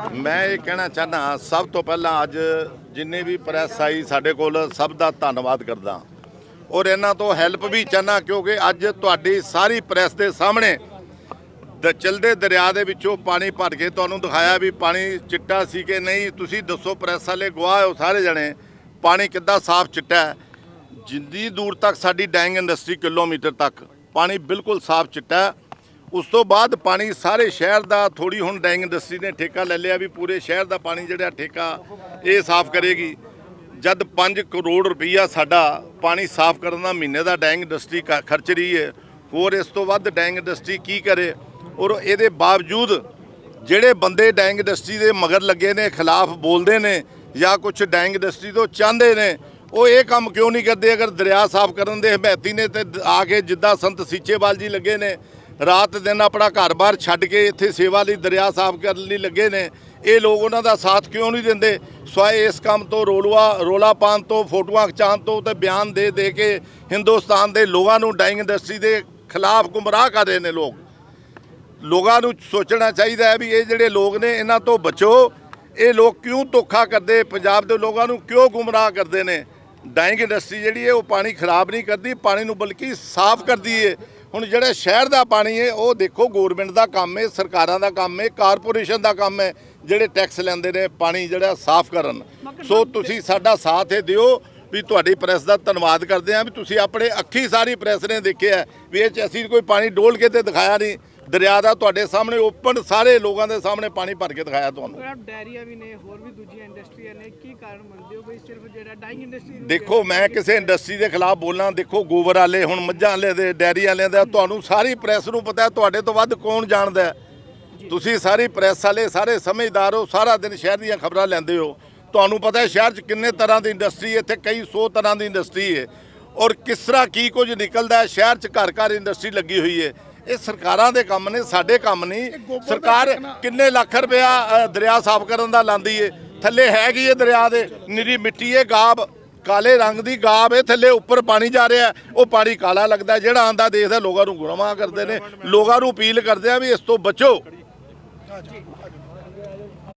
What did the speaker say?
ਮੈਂ ਇਹ ਕਹਿਣਾ ਚਾਹਨਾ ਸਭ ਤੋਂ ਪਹਿਲਾਂ ਅੱਜ ਜਿੰਨੇ ਵੀ ਪ੍ਰੈਸ ਆਈ ਸਾਡੇ ਕੋਲ, ਸਭ ਦਾ ਧੰਨਵਾਦ ਕਰਦਾ ਔਰ ਇਹਨਾਂ ਤੋਂ ਹੈਲਪ ਵੀ ਚਾਹਨਾ ਕਿਉਂਕਿ ਅੱਜ ਤੁਹਾਡੀ ਸਾਰੀ ਪ੍ਰੈਸ ਦੇ ਸਾਹਮਣੇ ਦ ਚਲਦੇ ਦਰਿਆ ਦੇ ਵਿੱਚੋਂ ਪਾਣੀ ਭਰ ਕੇ ਤੁਹਾਨੂੰ ਦਿਖਾਇਆ ਵੀ ਪਾਣੀ ਚਿੱਟਾ ਸੀ ਕਿ ਨਹੀਂ। ਤੁਸੀਂ ਦੱਸੋ ਪ੍ਰੈਸ ਵਾਲੇ ਗਵਾਹ ਹੋ ਸਾਰੇ ਜਣੇ, ਪਾਣੀ ਕਿੱਦਾਂ ਸਾਫ਼ ਚਿੱਟਾ ਹੈ? ਜਿੰਨੀ ਦੂਰ ਤੱਕ ਸਾਡੀ ਡੈਂਗ ਇੰਡਸਟਰੀ ਕਿਲੋਮੀਟਰ ਤੱਕ ਪਾਣੀ ਬਿਲਕੁਲ ਸਾਫ਼ ਚਿੱਟਾ ਉਸ ਤੋਂ ਬਾਅਦ ਪਾਣੀ ਸਾਰੇ ਸ਼ਹਿਰ ਦਾ ਥੋੜੀ ਹੁਣ ਡੈਂਗ ਇੰਡਸਟਰੀ ਨੇ ਠੇਕਾ ਲੈ ਲਿਆ ਵੀ ਪੂਰੇ ਸ਼ਹਿਰ ਦਾ ਪਾਣੀ ਜਿਹੜਾ ਠੇਕਾ ਇਹ ਸਾਫ਼ ਕਰੇਗੀ। ਜਦ 5 ਕਰੋੜ ਰੁਪਈਆ ਸਾਡਾ ਪਾਣੀ ਸਾਫ਼ ਕਰਨ ਦਾ ਮਹੀਨੇ ਦਾ ਡੈਂਗ ਇੰਡਸਟਰੀ ਕ- ਖਰਚ ਰਹੀ ਹੈ, ਹੋਰ ਇਸ ਤੋਂ ਵੱਧ ਡੈਂਗ ਇੰਡਸਟਰੀ ਕੀ ਕਰੇ? ਔਰ ਇਹਦੇ ਬਾਵਜੂਦ ਜਿਹੜੇ ਬੰਦੇ ਡੈਂਗ ਇੰਡਸਟਰੀ ਦੇ ਮਗਰ ਲੱਗੇ ਨੇ, ਖਿਲਾਫ ਬੋਲਦੇ ਨੇ ਜਾਂ ਕੁਝ ਡੈਂਗ ਇੰਡਸਟਰੀ ਤੋਂ ਚਾਹੁੰਦੇ ਨੇ, ਉਹ ਇਹ ਕੰਮ ਕਿਉਂ ਨਹੀਂ ਕਰਦੇ? ਅਗਰ ਦਰਿਆ ਸਾਫ਼ ਕਰਨ ਦੇ ਹਮਾਇਤੀ ਨੇ ਤੇ ਆ ਕੇ ਜਿੱਦਾਂ ਸੰਤ ਸੀਚੇਵਾਲ ਜੀ ਲੱਗੇ ਨੇ ਰਾਤ ਦਿਨ ਆਪਣਾ ਘਰ-ਬਾਰ ਛੱਡ ਕੇ ਇੱਥੇ ਸੇਵਾ ਲਈ ਦਰਿਆ ਸਾਫ਼ ਕਰਨ ਲਈ ਲੱਗੇ ਨੇ। ਇਹ ਲੋਕ ਉਹਨਾਂ ਦਾ ਸਾਥ ਕਿਉਂ ਨਹੀਂ ਦਿੰਦੇ? ਸਵਾਏ ਇਸ ਕੰਮ ਤੋਂ ਰੋਲਵਾ ਰੋਲਾ ਪਾਉਣ ਤੋਂ, ਫੋਟੋਆਂ ਖਿਚਾਉਣ ਤੋਂ ਤੇ ਬਿਆਨ ਦੇ ਦੇ ਕੇ ਹਿੰਦੁਸਤਾਨ ਦੇ ਲੋਕਾਂ ਨੂੰ ਡਾਈਂਗ ਇੰਡਸਟਰੀ ਦੇ ਖਿਲਾਫ ਗੁੰਮਰਾਹ ਕਰ ਰਹੇ ਨੇ ਲੋਕ। ਲੋਕਾਂ ਨੂੰ ਸੋਚਣਾ ਚਾਹੀਦਾ ਹੈ ਵੀ ਇਹ ਜਿਹੜੇ ਲੋਕ ਨੇ, ਇਹਨਾਂ ਤੋਂ ਬਚੋ। ਇਹ ਲੋਕ ਕਿਉਂ ਧੋਖਾ ਕਰਦੇ? ਪੰਜਾਬ ਦੇ ਲੋਕਾਂ ਨੂੰ ਕਿਉਂ ਗੁੰਮਰਾਹ ਕਰਦੇ ਨੇ? ਡਾਈਂਗ ਇੰਡਸਟਰੀ ਜਿਹੜੀ ਹੈ, ਉਹ ਪਾਣੀ ਖਰਾਬ ਨਹੀਂ ਕਰਦੀ, ਪਾਣੀ ਨੂੰ ਬਲਕਿ ਸਾਫ਼ ਕਰਦੀ ਹੈ ਹੁਣ ਜਿਹੜਾ ਸ਼ਹਿਰ ਦਾ ਪਾਣੀ ਹੈ ਉਹ ਦੇਖੋ ਗਵਰਨਮੈਂਟ ਦਾ ਕੰਮ ਹੈ ਸਰਕਾਰਾਂ ਦਾ ਕੰਮ ਹੈ ਕਾਰਪੋਰੇਸ਼ਨ ਦਾ ਕੰਮ ਹੈ ਜਿਹੜੇ ਟੈਕਸ ਲੈਂਦੇ ਨੇ ਪਾਣੀ ਜਿਹੜਾ ਸਾਫ਼ ਕਰਨ। ਸੋ ਤੁਸੀਂ ਸਾਡਾ ਸਾਥ ਇਹ ਦਿਓ ਵੀ ਤੁਹਾਡੀ ਪ੍ਰੈਸ ਦਾ ਧੰਨਵਾਦ ਕਰਦੇ ਹਾਂ ਵੀ ਤੁਸੀਂ ਆਪਣੇ ਅੱਖੀ ਸਾਰੀ ਪ੍ਰੈਸ ਨੇ ਦੇਖਿਆ ਵੀ ਇਹ ਚ ਅਸੀਂ ਕੋਈ ਪਾਣੀ ਡੋਲ ਕੇ ਤੇ ਦਿਖਾਇਆ ਨਹੀਂ। ਦਰਿਆ ਦਾ ਤੁਹਾਡੇ ਸਾਹਮਣੇ ਓਪਨ ਸਾਰੇ ਲੋਕਾਂ ਦੇ ਸਾਹਮਣੇ ਪਾਣੀ ਭਰ ਕੇ ਦਿਖਾਇਆ ਤੁਹਾਨੂੰ। ਪਰ ਡੈਰੀਆਂ ਵੀ ਨੇ ਹੋਰ ਵੀ ਦੂਜੀਆਂ ਇੰਡਸਟਰੀਆਂ ਨੇ ਕੀ ਕਾਰਨ ਮੰਨਦੇ ਹੋ ਬਈ ਸਿਰਫ ਜਿਹੜਾ ਡਾਈਂਗ ਇੰਡਸਟਰੀ ਨੂੰ ਦੇਖੋ ਮੈਂ ਕਿਸੇ ਇੰਡਸਟਰੀ ਦੇ ਖਿਲਾਫ ਬੋਲਾਂ ਦੇਖੋ ਗੋਬਰ ਵਾਲੇ ਹੁਣ ਮੱਝਾਂ ਵਾਲੇ ਦੇ ਡੈਰੀ ਵਾਲਿਆਂ ਦਾ ਤੁਹਾਨੂੰ ਸਾਰੀ ਪ੍ਰੈਸ ਨੂੰ ਪਤਾ ਹੈ ਤੁਹਾਡੇ ਤੋਂ ਵੱਧ ਕੌਣ ਜਾਣਦਾ ਹੈ? ਤੁਸੀਂ ਸਾਰੀ ਪ੍ਰੈਸ ਵਾਲੇ ਸਾਰੇ ਸਮਝਦਾਰ ਹੋ ਸਾਰਾ ਦਿਨ ਸ਼ਹਿਰ ਦੀਆਂ ਖਬਰਾਂ ਲੈਂਦੇ ਹੋ। ਤੁਹਾਨੂੰ ਪਤਾ ਹੈ ਸ਼ਹਿਰ 'ਚ ਕਿੰਨੇ ਤਰ੍ਹਾਂ ਦੀ ਇੰਡਸਟਰੀ ਹੈ ਇੱਥੇ ਕਈ ਸੌ ਤਰ੍ਹਾਂ ਦੀ ਇੰਡਸਟਰੀ ਹੈ। ਔਰ ਕਿਸ ਤਰ੍ਹਾਂ ਕੀ ਕੁਝ ਨਿਕਲਦਾ ਹੈ ਸ਼ਹਿਰ 'ਚ ਘਰ ਘਰ ਇੰਡਸਟਰੀ ਲੱਗੀ ਹੋਈ ਹੈ। ਇਹ ਸਰਕਾਰਾਂ ਦੇ ਕੰਮ ਨੇ ਸਾਡੇ ਕੰਮ ਨਹੀਂ। ਸਰਕਾਰ ਕਿੰਨੇ ਲੱਖ ਰੁਪਇਆ ਦਰਿਆ ਸਾਫ਼ ਕਰਨ ਦਾ ਲਾਂਦੀ ਏ। ਥੱਲੇ ਹੈਗੀ ਏ ਦਰਿਆ ਦੇ ਨਿਰੀ ਮਿੱਟੀ ਏ ਗਾਬ ਕਾਲੇ ਰੰਗ ਦੀ ਗਾਬ ਏ ਥੱਲੇ ਉੱਪਰ ਪਾਣੀ ਜਾ ਰਿਹਾ ਹੈ, ਉਹ ਪਾਣੀ ਕਾਲਾ ਲੱਗਦਾ ਹੈ। ਜਿਹੜਾ ਆਂਦਾ ਦੇਖਦਾ ਲੋਕਾਂ ਨੂੰ ਗੁਰਮਾ ਕਰਦੇ ਨੇ। ਲੋਕਾਂ ਨੂੰ ਅਪੀਲ ਕਰਦੇ ਆ ਵੀ ਇਸ ਤੋਂ ਬਚੋ।